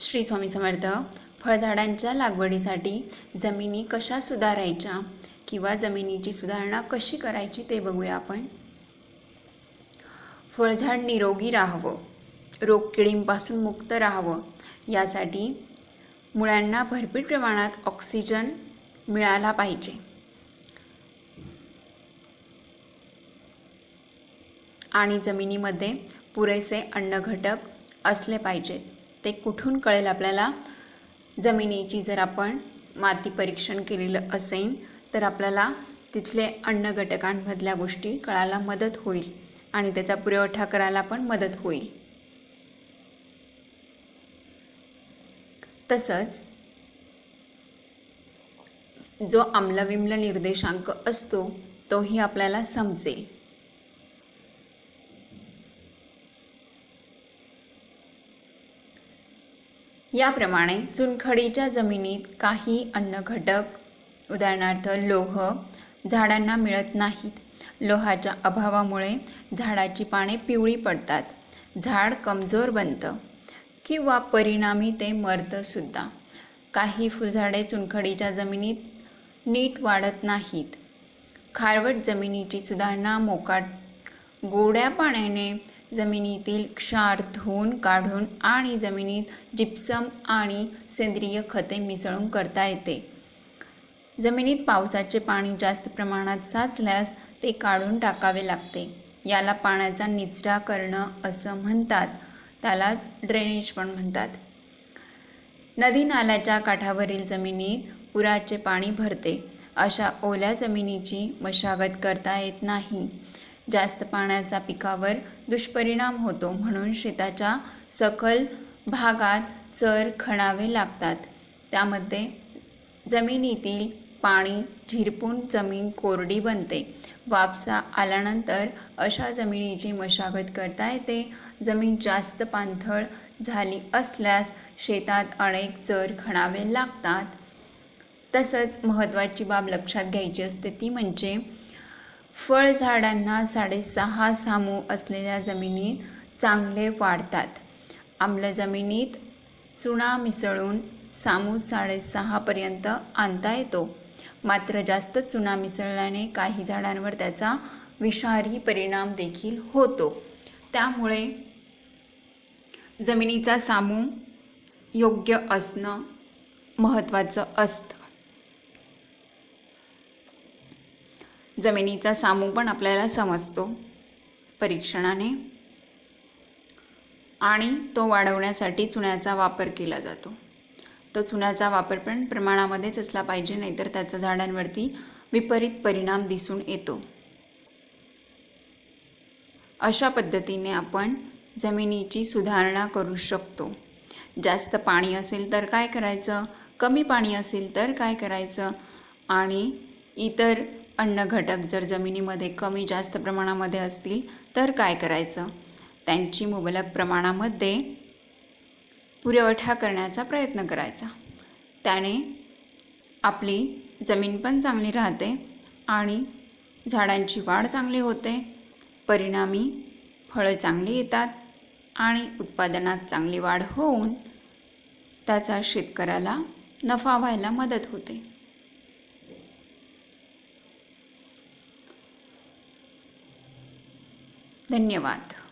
श्री स्वामी समर्थ फळझाडांच्या लागवडीसाठी जमिनी कशा सुधारायच्या किंवा जमिनीची सुधारणा कशी करायची ते बघूया आपण. फळझाड निरोगी राहावं रोगकिडींपासून मुक्त राहावं यासाठी मुळांना भरपूर प्रमाणात ऑक्सिजन मिळाला पाहिजे. आणि जमिनीमध्ये पुरेसे अन्नघटक असले पाहिजेत. ते कुठून कळेल आपल्याला? जमिनीची जर आपण माती परीक्षण केलेलं असेल तर आपल्याला तिथले अन्न घटकांमधल्या गोष्टी कळायला मदत होईल आणि त्याचा पुरवठा करायला पण मदत होईल. तसंच जो आम्लविम्ल निर्देशांक असतो तोही आपल्याला समजेल. याप्रमाणे चुनखडीच्या जमिनीत काही अन्नघटक उदाहरणार्थ लोह झाडांना मिळत नाहीत. लोहाच्या अभावामुळे झाडाची पाने पिवळी पडतात. झाड कमजोर बनतं किंवा परिणामी ते मरतंसुद्धा काही फुलझाडे चुनखडीच्या जमिनीत नीट वाढत नाहीत. खारवट जमिनीची सुधारणा मोकाट गोड्या पाण्याने जमिनीतील क्षार धुवून काढून आणि जमिनीत जिप्सम आणि सेंद्रिय खते मिसळून करता येते. जमिनीत पावसाचे पाणी जास्त प्रमाणात साचल्यास ते काढून टाकावे लागते. याला पाण्याचा निचरा करणं असं म्हणतात. त्यालाच ड्रेनेज पण म्हणतात. नदी नाल्याच्या काठावरील जमिनीत पुराचे पाणी भरते. अशा ओल्या जमिनीची मशागत करता येत नाही. जास्त पाण्याचा पिकावर दुष्परिणाम होतो म्हणून शेताच्या सखल भागात चर खणावे लागतात. त्यामध्ये जमिनीतील पाणी झिरपून जमीन कोरडी बनते. वापसा आल्यानंतर अशा जमिनीची मशागत करता येते. जमीन जास्त पाणथळ झाली असल्यास शेतात अनेक चर खणावे लागतात. तसंच महत्त्वाची बाब लक्षात घ्यायची असते ती म्हणजे फळझाडांना साडेसहा सामू असलेल्या जमिनीत चांगले वाढतात. आम्ल जमिनीत चुना मिसळून सामू साडेसहापर्यंत आणता येतो. मात्र जास्त चुना मिसळल्याने काही झाडांवर त्याचा विषारी परिणाम देखील होतो. त्यामुळे जमिनीचा सामू योग्य असणं महत्त्वाचं असतं. जमिनीचा सामू पण आपल्याला समजतो परीक्षणाने. आणि तो वाढवण्यासाठी चुन्याचा वापर केला जातो. तो चुन्याचा वापर पण प्रमाणामध्येच असला पाहिजे नाहीतर त्याचा झाडांवरती विपरीत परिणाम दिसून येतो. अशा पद्धतीने आपण जमिनीची सुधारणा करू शकतो. जास्त पाणी असेल तर काय करायचं? कमी पाणी असेल तर काय करायचं? आणि इतर अन्न घटक जर जमिनीमध्ये कमी जास्त प्रमाणामध्ये असतील तर काय करायचं? त्यांची मुबलक प्रमाणामध्ये पुरवठा करण्याचा प्रयत्न करायचा. त्याने आपली जमीन पण चांगली राहते आणि झाडांची वाढ चांगली होते. परिणामी फळं चांगली येतात आणि उत्पादनात चांगली वाढ होऊन त्याचा शेतकऱ्याला नफा व्हायला मदत होते. धन्यवाद.